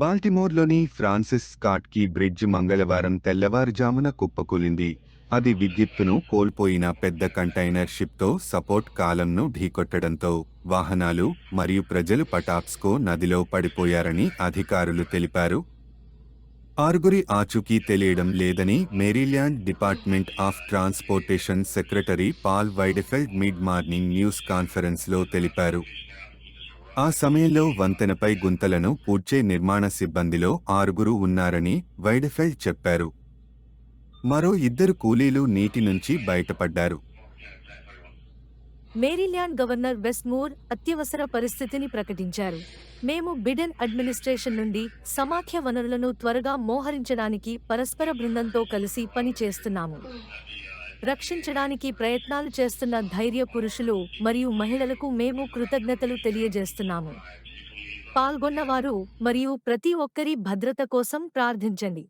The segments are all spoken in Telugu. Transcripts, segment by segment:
బాల్టిమోర్లోని ఫ్రాన్సిస్ స్కాట్కీ బ్రిడ్జ్ మంగళవారం తెల్లవారుజామున కుప్పకూలింది. అది విద్యుత్తును కోల్పోయిన పెద్ద కంటైనర్ షిప్తో సపోర్ట్ కాలంను ఢీకొట్టడంతో వాహనాలు మరియు ప్రజలు పటాప్స్కో నదిలో పడిపోయారని అధికారులు తెలిపారు. ఆరుగురి ఆచూకీ తెలియడం లేదని Maryland department of transportation secretary Paul Wiedefeld mid morning news కాన్ఫరెన్స్లో తెలిపారు. ఆ సమయంలో వంతెనపై గుంతలను పూడ్చే నిర్మాణ సిబ్బందిలో ఆరుగురు ఉన్నారని వైడెఫెల్డ్ చెప్పారు. మరో ఇద్దరు కూలీలు నీటి నుంచి బయటపడ్డారు. మేరీల్యాండ్ గవర్నర్ వెస్మూర్ అత్యవసర పరిస్థితిని ప్రకటించారు. మేము బిడెన్ అడ్మినిస్ట్రేషన్ నుండి సమాఖ్య వనరులను త్వరగా మోహరించడానికి పరస్పర బృందంతో కలిసి పని చేస్తున్నాము రక్షించడానికి ప్రయత్నాలు చేస్తున్న ధైర్య పురుషులు మరియు మహిళలకు మేము కృతజ్ఞతలు తెలియజేస్తున్నాము. పాల్గొన్నవారు మరియు ప్రతి ఒక్కరి భద్రత కోసం ప్రార్థించండి.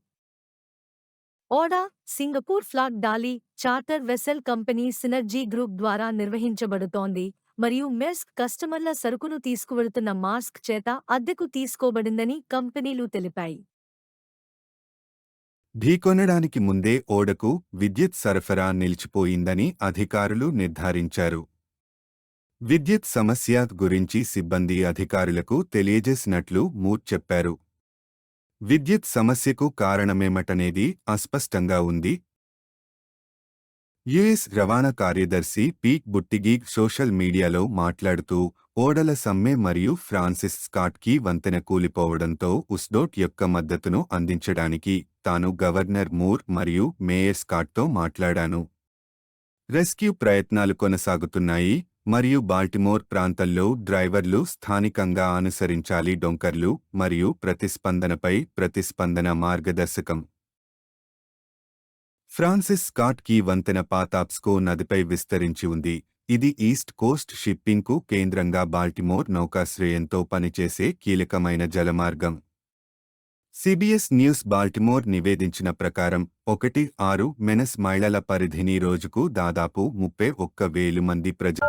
ఓడా Singapore flag Dali charter vessel company Synergy group ద్వారా నిర్వహించబడుతోంది మరియు మెర్స్క్ కస్టమర్ల సరుకును తీసుకువెళుతున్న మాస్క్ చేత అద్దెకు తీసుకోబడిందని కంపెనీలు తెలిపాయి. ఢీకొనడానికి ముందే ఓడకు విద్యుత్ సరఫరా నిలిచిపోయిందని అధికారులు నిర్ధారించారు. విద్యుత్ సమస్య గురించి సిబ్బంది అధికారులకు తెలియజేసినట్లు మూర్ చెప్పారు. విద్యుత్ సమస్యకు కారణమేమటనేది అస్పష్టంగా ఉంది. యుఎస్ రవాణా కార్యదర్శి పీట్ బుట్టిగీగ్ సోషల్ మీడియాలో మాట్లాడుతూ ఓడల సమ్మె మరియు ఫ్రాన్సిస్ స్కాట్కి వంతెన కూలిపోవడంతో ఉస్డోట్ యొక్క మద్దతును అందించడానికి తాను గవర్నర్ మూర్ మరియు మేయర్ స్కాట్తో మాట్లాడాను. రెస్క్యూ ప్రయత్నాలు కొనసాగుతున్నాయి మరియు బాల్టిమోర్ ప్రాంతంలో డ్రైవర్లు స్థానికంగా అనుసరించాలి డొంకర్లు మరియు ప్రతిస్పందనపై ప్రతిస్పందన మార్గదర్శకం. ఫ్రాన్సిస్ స్కాట్ కీ వంతెన పాతాప్స్కో నదిపై విస్తరించి ఉంది. ఇది ఈస్ట్ కోస్ట్ షిప్పింగ్కు కేంద్రంగా బాల్టిమోర్ నౌకాశ్రయంతో పనిచేసే కీలకమైన జలమార్గం. సిబిఎస్ న్యూస్ బాల్టిమోర్ నివేదించిన ప్రకారం ఒకటి ఆరు మెనస్ మహిళల పరిధిని రోజుకు దాదాపు ముప్పై ఒక్క వేలు మంది ప్రజలు